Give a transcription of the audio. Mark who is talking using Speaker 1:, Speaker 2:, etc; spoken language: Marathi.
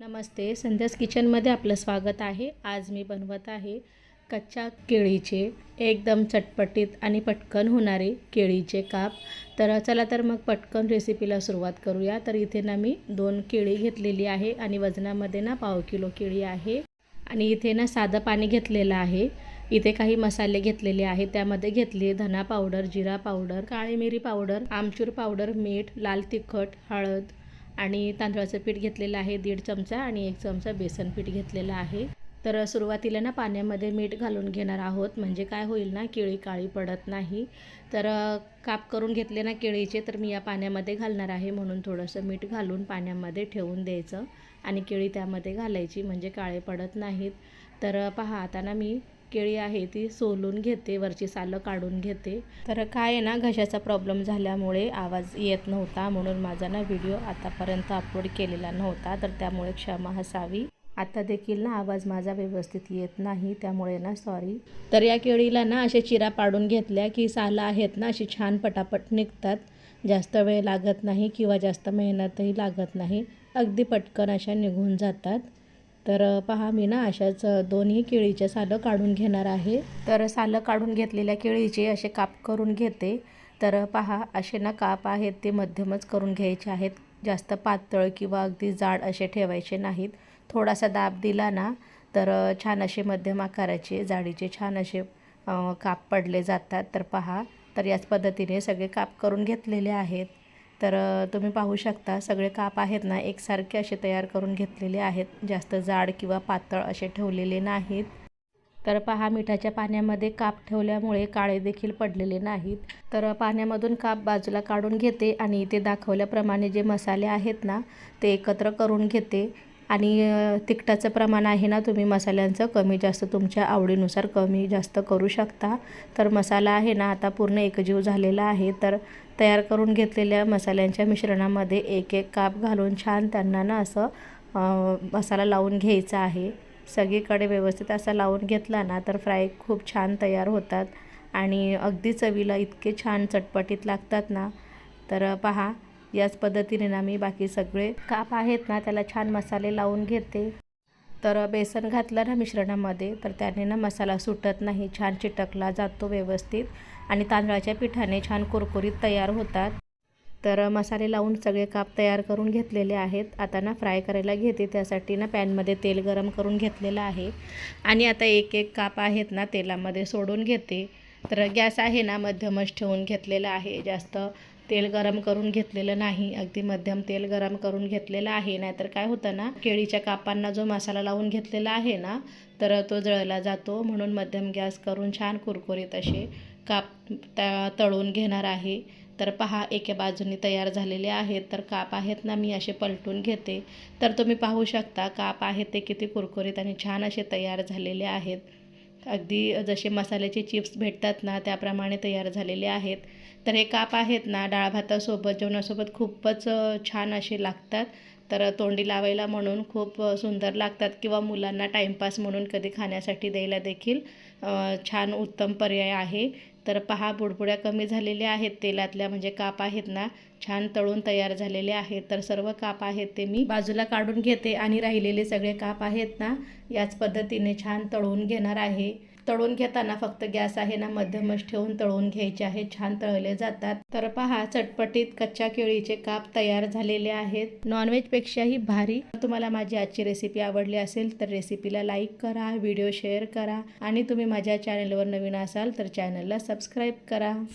Speaker 1: नमस्ते संध्यास किचनमध्ये आपलं स्वागत आहे. आज मी बनवत आहे कच्च्या केळीचे एकदम चटपटीत आणि पटकन होणारे केळीचे काप. तर चला तर मग पटकन रेसिपीला सुरुवात करूया. तर इथे ना मी दोन केळी घेतलेली आहे आणि वजनामध्ये ना पाव किलो केळी आहे. आणि इथे ना साधं पाणी घेतलेलं आहे. इथे काही मसाले घेतलेले आहे त्यामध्ये घेतली धना पावडर जिरा पावडर काळी मिरी पावडर आमचूर पावडर मीठ लाल तिखट हळद आणि तांदळाचं पीठ घेतलेलं आहे दीड चमचा आणि एक चमचा बेसन पीठ घेतलेलं आहे. तर सुरुवातीला ना पाण्यामध्ये मीठ घालून घेणार आहोत. म्हणजे काय होईल ना केळी काळी पडत नाही. तर काप करून घेतले ना केळीचे तर मी या पाण्यामध्ये घालणार आहे. म्हणून थोडंसं मीठ घालून पाण्यामध्ये ठेवून द्यायचं. आणि केळी त्यामध्ये घालायची म्हणजे काळे पडत नाहीत. तर पहा आता ना मी केळी आहे ती सोलून घेते वरची सालं काढून घेते. तर काय आहे ना घशाचा प्रॉब्लेम झाल्यामुळे आवाज येत नव्हता म्हणून माझा ना व्हिडिओ आतापर्यंत अपलोड केलेला नव्हता तर त्यामुळे क्षमा हसावी आता देखील ना आवाज माझा व्यवस्थित येत नाही त्यामुळे ना सॉरी तर या केळीला ना असे चिरा पाडून घेतल्या की सालं आहेत ना अशी छान पटापट निघतात. जास्त वेळ लागत नाही किंवा जास्त मेहनतही लागत नाही. अगदी पटकन अशा निघून जातात. तर पहा मी ना अशाच दोन्ही केळीचे सालं काढून घेणार आहे. तर सालं काढून घेतलेल्या केळीचे असे काप करून घेते. तर पहा असे ना काप आहेत ते मध्यमच करून घ्यायचे आहेत. जास्त पातळ किंवा अगदी जाड असे ठेवायचे नाहीत. थोडासा दाब दिला ना तर छान असे मध्यम आकाराचे जाडीचे छान असे काप पडले जातात. तर पहा तर याच पद्धतीने सगळे काप करून घेतलेले आहेत. तर तुम्ही पाहू शकता सगळे काप आहेत ना एकसारखे असे तयार करून घेतलेले आहेत. जास्त जाड किंवा पातळ असे ठेवलेले नाहीत. तर पहा मिठाच्या पाण्यामध्ये काप ठेवल्यामुळे काळे देखील पडलेले नाहीत. तर पाण्यामधून काप बाजूला काढून घेते आणि इथे दाखवल्याप्रमाणे जे मसाले आहेत ना ते एकत्र करून घेते. आणि तिखटाचं प्रमाण आहे ना तुम्ही मसाल्यांचं कमी जास्त तुमच्या आवडीनुसार कमी जास्त करू शकता. तर मसाला आहे ना आता पूर्ण एकजीव झालेला आहे. तर तयार करून घेतलेल्या मसाल्यांच्या मिश्रणामध्ये एक एक काप घालून छान त्यांना ना असं मसाला लावून घ्यायचा आहे. सगळीकडे व्यवस्थित असा लावून घेतला ना तर फ्राय खूप छान तयार होतात. आणि अगदी चवीला इतके छान चटपटीत लागतात ना. तर पहा याच पद्धतीने ना मी बाकी सगळे काप आहेत ना त्याला छान मसाले लावून घेते. तर बेसन घातलं ना मिश्रणामध्ये तर त्याने ना मसाला सुटत नाही छान चिटकला जातो व्यवस्थित. आणि तांदळाच्या पिठाने छान कुरकुरीत तयार होतात. तर मसाले लावून सगळे काप तयार करून घेतलेले आहेत. आता ना फ्राय करायला घेते त्यासाठी ना पॅनमध्ये तेल गरम करून घेतलेलं आहे. आणि आता एक एक काप आहेत ना तेलामध्ये सोडून घेते. तर गॅस आहे ना मध्यमच ठेवून घेतलेला आहे. जास्त तेल गरम करून घेतलेलं नाही. अगदी मध्यम तेल गरम करून घेतलेलं आहे. नाहीतर काय होतं ना केळीच्या कापांना जो मसाला लावून घेतलेला आहे ना तर तो जळला जातो. म्हणून मध्यम गॅस करून छान कुरकुरीत असे काप त्या तळून घेणार आहे. तर पहा एका बाजूने तयार झालेले आहेत. तर काप आहेत ना मी असे पलटून घेते. तर तुम्ही पाहू शकता काप आहेत ते किती कुरकुरीत आणि छान असे तयार झालेले आहेत. अगदी जसे मसाल्याचे चिप्स भेटतात ना त्याप्रमाणे तयार झालेले आहेत. तर हे काप आहेत ना डाळ भातासोबत जेवणासोबत खूपच छान असे लागतात. तर तोंडी लावायला म्हणून खूप सुंदर लागतात किंवा मुलांना टाईमपास म्हणून कधी खाण्यासाठी द्यायला देखील छान उत्तम पर्याय आहे. तर पहा बुडबुड्या कमी झालेल्या आहेत तेलातल्या म्हणजे काप आहेत ना छान तळून तयार झालेले आहेत. तर सर्व काप आहेत ते मी बाजूला काढून घेते आणि राहिलेले सगळे काप आहेत ना याच पद्धतीने छान तळून घेणार आहे. तळून घेताना फक्त गॅस आहे ना मध्यमच ठेवून तळून घ्यायचे आहे. छान तळले जातात. तर पहा चटपटीत कच्च्या केळीचे काप तयार झालेले आहेत. नॉनव्हेजपेक्षाही भारी. तुम्हाला माझी आजची रेसिपी आवडली असेल तर रेसिपीला लाईक करा व्हिडिओ शेअर करा. आणि तुम्ही माझ्या चॅनलवर नवीन असाल तर चॅनलला सबस्क्राईब करा.